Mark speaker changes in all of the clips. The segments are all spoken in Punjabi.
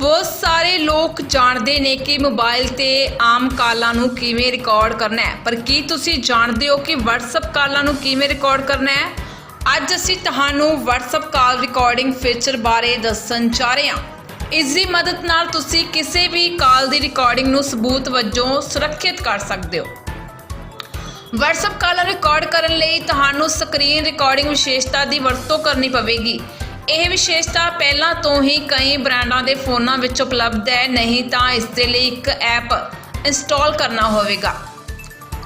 Speaker 1: ਬਹੁਤ ਸਾਰੇ ਲੋਕ ਜਾਣਦੇ ਨੇ ਕਿ ਮੋਬਾਈਲ ਤੇ ਆਮ ਕਾਲਾਂ ਨੂੰ ਕਿਵੇਂ ਰਿਕਾਰਡ ਕਰਨਾ ਹੈ। ਪਰ ਕੀ ਤੁਸੀਂ ਜਾਣਦੇ ਹੋ ਕਿ WhatsApp ਕਾਲਾਂ ਨੂੰ ਕਿਵੇਂ ਰਿਕਾਰਡ ਕਰਨਾ ਹੈ? ਅੱਜ ਅਸੀਂ ਤੁਹਾਨੂੰ WhatsApp ਕਾਲ ਰਿਕਾਰਡਿੰਗ ਫੀਚਰ ਬਾਰੇ ਦੱਸਣ ਜਾ ਰਹੇ ਹਾਂ। ਇਸ ਦੀ ਮਦਦ ਨਾਲ ਤੁਸੀਂ ਕਿਸੇ ਵੀ ਕਾਲ ਦੀ ਰਿਕਾਰਡਿੰਗ ਨੂੰ ਸਬੂਤ ਵਜੋਂ ਸੁਰੱਖਿਅਤ ਕਰ ਸਕਦੇ ਹੋ। WhatsApp ਕਾਲਾਂ ਰਿਕਾਰਡ ਕਰਨ ਲਈ ਤੁਹਾਨੂੰ ਸਕਰੀਨ ਰਿਕਾਰਡਿੰਗ ਵਿਸ਼ੇਸ਼ਤਾ ਦੀ ਵਰਤੋਂ ਕਰਨੀ ਪਵੇਗੀ। ਇਹ ਵਿਸ਼ੇਸ਼ਤਾ ਪਹਿਲਾਂ ਤੋਂ ਹੀ ਕਈ ਬ੍ਰਾਂਡਾਂ ਦੇ ਫੋਨਾਂ ਵਿੱਚ ਉਪਲਬਧ ਹੈ। ਨਹੀਂ ਤਾਂ ਇਸ ਦੇ ਲਈ ਇੱਕ ਐਪ ਇੰਸਟਾਲ ਕਰਨਾ ਹੋਵੇਗਾ।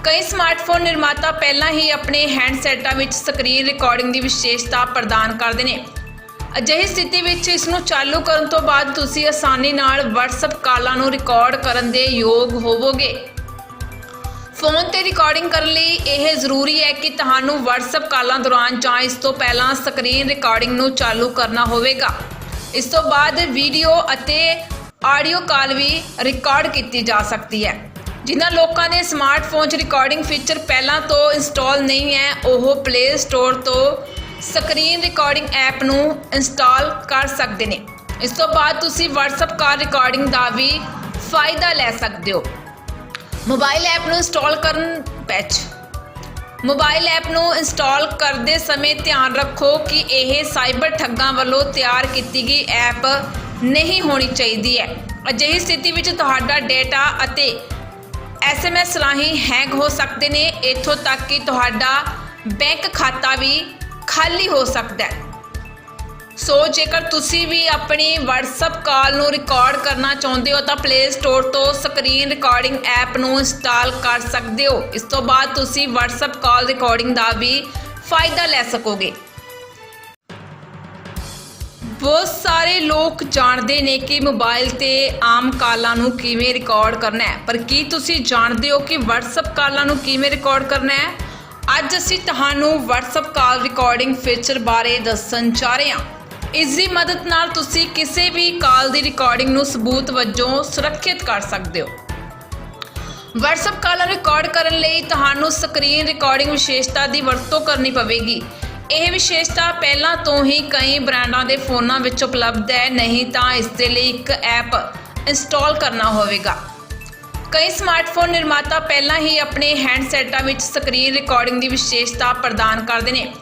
Speaker 1: ਕਈ ਸਮਾਰਟਫੋਨ ਨਿਰਮਾਤਾ ਪਹਿਲਾਂ ਹੀ ਆਪਣੇ ਹੈਂਡਸੈਟਾਂ ਵਿੱਚ ਸਕਰੀਨ ਰਿਕਾਰਡਿੰਗ ਦੀ ਵਿਸ਼ੇਸ਼ਤਾ ਪ੍ਰਦਾਨ ਕਰਦੇ ਨੇ। ਅਜਿਹੀ ਸਥਿਤੀ ਵਿੱਚ ਇਸ ਨੂੰ ਚਾਲੂ ਕਰਨ ਤੋਂ ਬਾਅਦ ਤੁਸੀਂ ਆਸਾਨੀ ਨਾਲ WhatsApp ਕਾਲਾਂ ਨੂੰ ਰਿਕਾਰਡ ਕਰਨ ਦੇ ਯੋਗ ਹੋਵੋਗੇ। ਫੋਨ ਤੇ ਰਿਕਾਰਡਿੰਗ ਕਰਨ ਲਈ ਇਹ ਜ਼ਰੂਰੀ ਹੈ ਕਿ ਤੁਹਾਨੂੰ WhatsApp ਕਾਲਾਂ ਦੌਰਾਨ ਜਾਂ ਇਸ ਤੋਂ ਪਹਿਲਾਂ ਸਕਰੀਨ ਰਿਕਾਰਡਿੰਗ ਨੂੰ ਚਾਲੂ ਕਰਨਾ ਹੋਵੇਗਾ। ਇਸ ਤੋਂ ਬਾਅਦ ਵੀਡੀਓ ਅਤੇ ਆਡੀਓ ਕਾਲ ਵੀ ਰਿਕਾਰਡ ਕੀਤੀ ਜਾ ਸਕਦੀ ਹੈ। ਜਿਨ੍ਹਾਂ ਲੋਕਾਂ ਨੇ ਸਮਾਰਟਫੋਨ 'ਚ ਰਿਕਾਰਡਿੰਗ ਫੀਚਰ ਪਹਿਲਾਂ ਤੋਂ ਇੰਸਟਾਲ ਨਹੀਂ ਹੈ, ਉਹ ਪਲੇ ਸਟੋਰ ਤੋਂ ਸਕਰੀਨ ਰਿਕਾਰਡਿੰਗ ਐਪ ਨੂੰ ਇੰਸਟਾਲ ਕਰ ਸਕਦੇ ਨੇ। ਇਸ ਤੋਂ ਬਾਅਦ ਤੁਸੀਂ WhatsApp ਕਾਲ ਰਿਕਾਰਡਿੰਗ ਦਾ ਵੀ ਫਾਇਦਾ ਲੈ ਸਕਦੇ ਹੋ। ਮੋਬਾਈਲ ਐਪ ਨੂੰ ਇੰਸਟਾਲ ਕਰਨ ਪੈਚ ਮੋਬਾਈਲ ਐਪ ਨੂੰ ਇੰਸਟਾਲ ਕਰਦੇ ਸਮੇਂ ਧਿਆਨ ਰੱਖੋ ਕਿ ਇਹ ਸਾਈਬਰ ਠੱਗਾਂ ਵੱਲੋਂ ਤਿਆਰ ਕੀਤੀ ਗਈ ਐਪ ਨਹੀਂ ਹੋਣੀ ਚਾਹੀਦੀ ਹੈ। ਅਜਿਹੀ ਸਥਿਤੀ ਵਿੱਚ ਤੁਹਾਡਾ ਡੇਟਾ ਅਤੇ ਐਸਐਮਐਸ ਰਾਹੀਂ ਹੈਂਗ ਹੋ ਸਕਦੇ ਨੇ। ਇੱਥੋਂ ਤੱਕ ਕਿ ਤੁਹਾਡਾ ਬੈਂਕ ਖਾਤਾ ਵੀ ਖਾਲੀ ਹੋ ਸਕਦਾ ਹੈ। ਸੋ ਜੇਕਰ ਤੁਸੀਂ ਵੀ ਆਪਣੀ WhatsApp ਕਾਲ ਨੂੰ ਰਿਕਾਰਡ ਕਰਨਾ ਚਾਹੁੰਦੇ ਹੋ, ਤਾਂ Play Store ਤੋਂ ਸਕਰੀਨ ਰਿਕਾਰਡਿੰਗ ਐਪ ਨੂੰ ਇੰਸਟਾਲ ਕਰ ਸਕਦੇ ਹੋ। ਇਸ ਤੋਂ ਬਾਅਦ ਤੁਸੀਂ WhatsApp ਕਾਲ ਰਿਕਾਰਡਿੰਗ ਦਾ ਵੀ ਫਾਇਦਾ ਲੈ ਸਕੋਗੇ। ਬਹੁਤ ਸਾਰੇ ਲੋਕ ਜਾਣਦੇ ਨੇ ਕਿ ਮੋਬਾਈਲ ਤੇ ਆਮ ਕਾਲਾਂ ਨੂੰ ਕਿਵੇਂ ਰਿਕਾਰਡ ਕਰਨਾ ਹੈ। ਪਰ ਕੀ ਤੁਸੀਂ ਜਾਣਦੇ ਹੋ ਕਿ WhatsApp ਕਾਲਾਂ ਨੂੰ ਕਿਵੇਂ ਰਿਕਾਰਡ ਕਰਨਾ ਹੈ? ਅੱਜ ਅਸੀਂ ਤੁਹਾਨੂੰ WhatsApp ਕਾਲ ਰਿਕਾਰਡਿੰਗ ਫੀਚਰ ਬਾਰੇ ਦੱਸਣ ਜਾ ਰਹੇ ਹਾਂ। ਇਸ ਦੀ ਮਦਦ ਨਾਲ ਤੁਸੀਂ ਕਿਸੇ ਵੀ ਕਾਲ ਦੀ ਰਿਕਾਰਡਿੰਗ ਨੂੰ ਸਬੂਤ ਵਜੋਂ ਸੁਰੱਖਿਅਤ ਕਰ ਸਕਦੇ ਹੋ। WhatsApp ਕਾਲਾਂ ਰਿਕਾਰਡ ਕਰਨ ਲਈ ਤੁਹਾਨੂੰ ਸਕਰੀਨ ਰਿਕਾਰਡਿੰਗ ਵਿਸ਼ੇਸ਼ਤਾ ਦੀ ਵਰਤੋਂ ਕਰਨੀ ਪਵੇਗੀ। ਇਹ ਵਿਸ਼ੇਸ਼ਤਾ ਪਹਿਲਾਂ ਤੋਂ ਹੀ ਕਈ ਬ੍ਰਾਂਡਾਂ ਦੇ ਫੋਨਾਂ ਵਿੱਚ ਉਪਲਬਧ ਹੈ, ਨਹੀਂ ਤਾਂ ਇਸ ਦੇ ਲਈ ਇੱਕ ਐਪ ਇੰਸਟਾਲ ਕਰਨਾ ਹੋਵੇਗਾ। ਕਈ ਸਮਾਰਟਫੋਨ ਨਿਰਮਾਤਾ ਪਹਿਲਾਂ ਹੀ ਆਪਣੇ ਹੈਂਡਸੈਟਾਂ ਵਿੱਚ ਸਕਰੀਨ ਰਿਕਾਰਡਿੰਗ ਦੀ ਵਿਸ਼ੇਸ਼ਤਾ ਪ੍ਰਦਾਨ ਕਰਦੇ ਨੇ।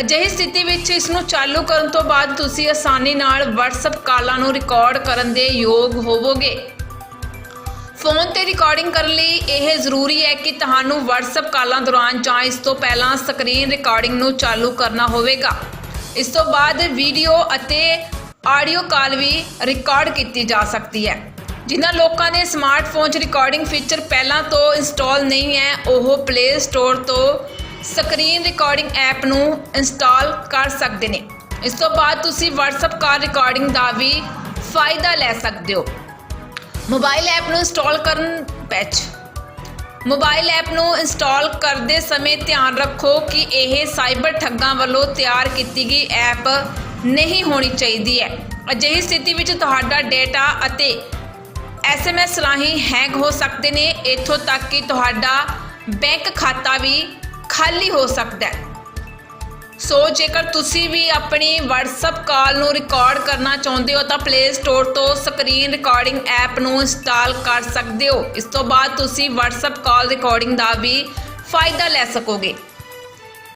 Speaker 1: ਅਜਿਹੀ ਸਥਿਤੀ ਵਿੱਚ ਇਸ ਨੂੰ ਚਾਲੂ ਕਰਨ ਤੋਂ ਬਾਅਦ ਤੁਸੀਂ ਆਸਾਨੀ ਨਾਲ WhatsApp ਕਾਲਾਂ ਨੂੰ ਰਿਕਾਰਡ ਕਰਨ ਦੇ ਯੋਗ ਹੋਵੋਗੇ। ਫੋਨ ਤੇ ਰਿਕਾਰਡਿੰਗ ਕਰਨ ਲਈ ਇਹ ਜ਼ਰੂਰੀ ਹੈ ਕਿ ਤੁਹਾਨੂੰ WhatsApp ਕਾਲਾਂ ਦੌਰਾਨ ਜਾਂ ਇਸ ਤੋਂ ਪਹਿਲਾਂ ਸਕਰੀਨ ਰਿਕਾਰਡਿੰਗ ਨੂੰ ਚਾਲੂ ਕਰਨਾ ਹੋਵੇਗਾ। ਇਸ ਤੋਂ ਬਾਅਦ ਵੀਡੀਓ ਅਤੇ ਆਡੀਓ ਕਾਲ ਵੀ ਰਿਕਾਰਡ ਕੀਤੀ ਜਾ ਸਕਦੀ ਹੈ। ਜਿਨ੍ਹਾਂ ਲੋਕਾਂ ਨੇ ਸਮਾਰਟਫੋਨ 'ਚ ਰਿਕਾਰਡਿੰਗ ਫੀਚਰ ਪਹਿਲਾਂ ਤੋਂ ਇੰਸਟਾਲ ਨਹੀਂ ਹੈ, ਉਹ ਪਲੇ ਸਟੋਰ ਤੋਂ ਸਕਰੀਨ ਰਿਕਾਰਡਿੰਗ ਐਪ ਨੂੰ ਇੰਸਟਾਲ ਕਰ ਸਕਦੇ ਨੇ। ਇਸ ਤੋਂ ਬਾਅਦ ਤੁਸੀਂ WhatsApp ਕਾਲ ਰਿਕਾਰਡਿੰਗ ਦਾ ਵੀ ਫਾਇਦਾ ਲੈ ਸਕਦੇ ਹੋ। ਮੋਬਾਈਲ ਐਪ ਨੂੰ ਇੰਸਟਾਲ ਕਰਨ ਪੈਚ ਮੋਬਾਈਲ ਐਪ ਨੂੰ ਇੰਸਟਾਲ ਕਰਦੇ ਸਮੇਂ ਧਿਆਨ ਰੱਖੋ ਕਿ ਇਹ ਸਾਈਬਰ ਠੱਗਾਂ ਵੱਲੋਂ ਤਿਆਰ ਕੀਤੀ ਗਈ ਐਪ ਨਹੀਂ ਹੋਣੀ ਚਾਹੀਦੀ ਹੈ। ਅਜਿਹੀ ਸਥਿਤੀ ਵਿੱਚ ਤੁਹਾਡਾ ਡੇਟਾ ਅਤੇ ਐਸਐਮਐਸ ਰਾਹੀਂ ਹੈਕ ਹੋ ਸਕਦੇ ਨੇ। ਇੱਥੋਂ ਤੱਕ ਕਿ ਤੁਹਾਡਾ ਬੈਂਕ ਖਾਤਾ ਵੀ ਖਾਲੀ ਹੋ ਸਕਦਾ ਹੈ। ਸੋ ਜੇਕਰ ਤੁਸੀਂ ਵੀ ਆਪਣੀ WhatsApp ਕਾਲ ਨੂੰ ਰਿਕਾਰਡ ਕਰਨਾ ਚਾਹੁੰਦੇ ਹੋ, ਤਾਂ Play Store ਤੋਂ ਸਕਰੀਨ ਰਿਕਾਰਡਿੰਗ ਐਪ ਨੂੰ ਇੰਸਟਾਲ ਕਰ ਸਕਦੇ ਹੋ। ਇਸ ਤੋਂ ਬਾਅਦ ਤੁਸੀਂ WhatsApp ਕਾਲ ਰਿਕਾਰਡਿੰਗ ਦਾ ਵੀ ਫਾਇਦਾ ਲੈ ਸਕੋਗੇ।